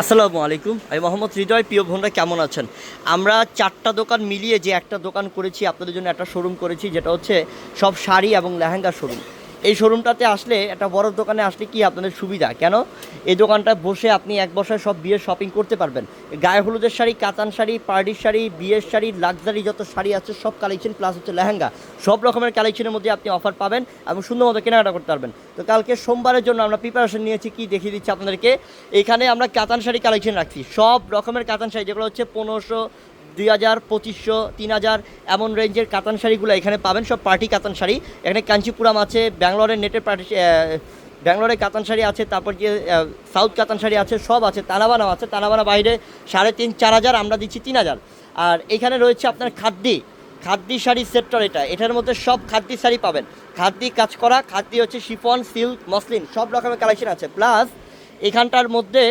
আসসালাম। আলাইকুম। আমি মোহাম্মদ হৃদয়, প্রিয় বোনরা, কেমন আছেন? আমরা চারটা দোকান মিলিয়ে যে একটা দোকান করেছি, আপনাদের জন্য একটা শোরুম করেছি, যেটা হচ্ছে সব শাড়ি এবং লেহেঙ্গা শোরুম এই শোরুমটাতে আসলে একটা বড় দোকানে আসলে কি আপনাদের সুবিধা? কেন? এই দোকানটায় বসে আপনি এক বছর সব বিয়ের শপিং করতে পারবেন। গায়ে হলুদের শাড়ি, কাতান শাড়ি, পার্টির শাড়ি, বিয়ের শাড়ি লাক্সারি যত শাড়ি আছে, সব কালেকশন প্লাস হচ্ছে লেহেঙ্গা। সব রকমের কালেকশনের মধ্যে আপনি অফার পাবেন এবং সুন্দর মতো কেনাকাটা করতে পারবেন। তো কালকে সোমবারের জন্য আমরা প্রিপারেশন নিয়েছি, কি দেখিয়ে দিচ্ছি আপনাদেরকে? এখানে আমরা কাতান শাড়ি কালেকশন রাখছি। সব রকমের কাতান শাড়ি, যেগুলো হচ্ছে পনেরোশো দুই হাজার, পঁচিশশো, তিন হাজার, এমন রেঞ্জের কাতান শাড়িগুলো এখানে পাবেন। সব পার্টি কাতান শাড়ি। এখানে কাঞ্চিপুরাম আছে, ব্যাঙ্গালোরের নেটের পার্টি ব্যাঙ্গালোরে কাতান শাড়ি আছে, তারপর যে সাউথ কাতান শাড়ি আছে, সব আছে, তানাবানাও আছে। তানাবানা বাইরে সাড়ে তিন, চার হাজার, আমরা দিচ্ছি তিন হাজার। আর এখানে রয়েছে আপনার খাদ্যি। খাদ্যি শাড়ি সেক্টর এটা। এটার মধ্যে সব খাদ্যি শাড়ি পাবেন। খাদ্যি কাজ করা, খাদ্যি হচ্ছে শিফন, সিল্ক, মসলিন, সব রকমের কালেকশন আছে। প্লাস এখানটার মধ্যে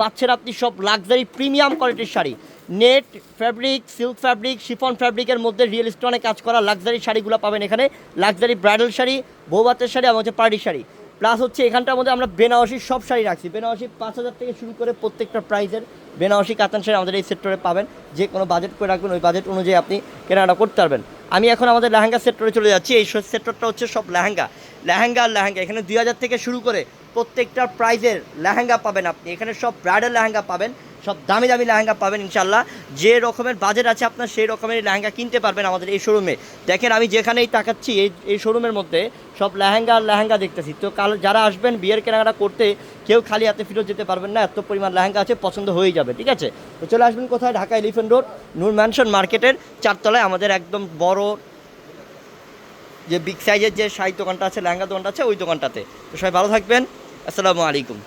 পাচ্ছেন আপনি সব লাক্সারি প্রিমিয়াম কোয়ালিটির sari. Net fabric silk fabric chiffon ফ্যাব্রিকের মধ্যে রিয়েল স্টোনে কাজ করা লাক্সারি শাড়িগুলো পাবেন এখানে। লাক্সারি ব্রাইডাল শাড়ি, বৌবাতের শাড়ি, এবং হচ্ছে পার্টি শাড়ি। প্লাস হচ্ছে এখানটার মধ্যে আমরা বেনারসির সব শাড়ি রাখছি। বেনারসি পাঁচ হাজার থেকে শুরু করে প্রত্যেকটা প্রাইজের বেনারসি, কাতান শাড়ি আমাদের এই সেক্টরে পাবেন। যে কোনো বাজেট করে রাখবেন, ওই বাজেট অনুযায়ী আপনি কেনাকাটা করতে পারবেন। আমি এখন আমাদের লেহেঙ্গা সেক্টরে চলে যাচ্ছি। এই সেক্টরটা হচ্ছে সব লেহেঙ্গা। লেহেঙ্গা আর লেহেঙ্গা। এখানে দুই হাজার থেকে শুরু করে প্রত্যেকটা প্রাইজের লেহেঙ্গা পাবেন আপনি। এখানে সব ব্রাইডাল লেহেঙ্গা পাবেন, সব দামি দামি লেহেঙ্গা পাবেন ইনশাল্লাহ যে রকমের বাজেট আছে আপনার, সেই রকমের লেহেঙ্গা কিনতে পারবেন আমাদের এই শোরুমে দেখেন, আমি যেখানেই তাকাচ্ছি, এই এই শোরুমের মধ্যে সব লেহেঙ্গা আর লেহেঙ্গা দেখতেছি। তো কাল যারা আসবেন বিয়ের কেনাকাটা করতে কেউ খালি হাতে ফিরত যেতে পারবেন না, এত পরিমাণ লেহেঙ্গা আছে, পছন্দ হয়ে যাবে, ঠিক আছে? তো চলে আসবেন কোথায়? Dhaka elephant road Noor mansion মার্কেটের চারতলায়, আমাদের একদম বড় যে বিগ সাইজের যে শাড়ির দোকানটা আছে, লেহেঙ্গা দোকানটা আছে, ওই দোকানটাতে। তো সবাই ভালো থাকবেন, আসসালামু আলাইকুম।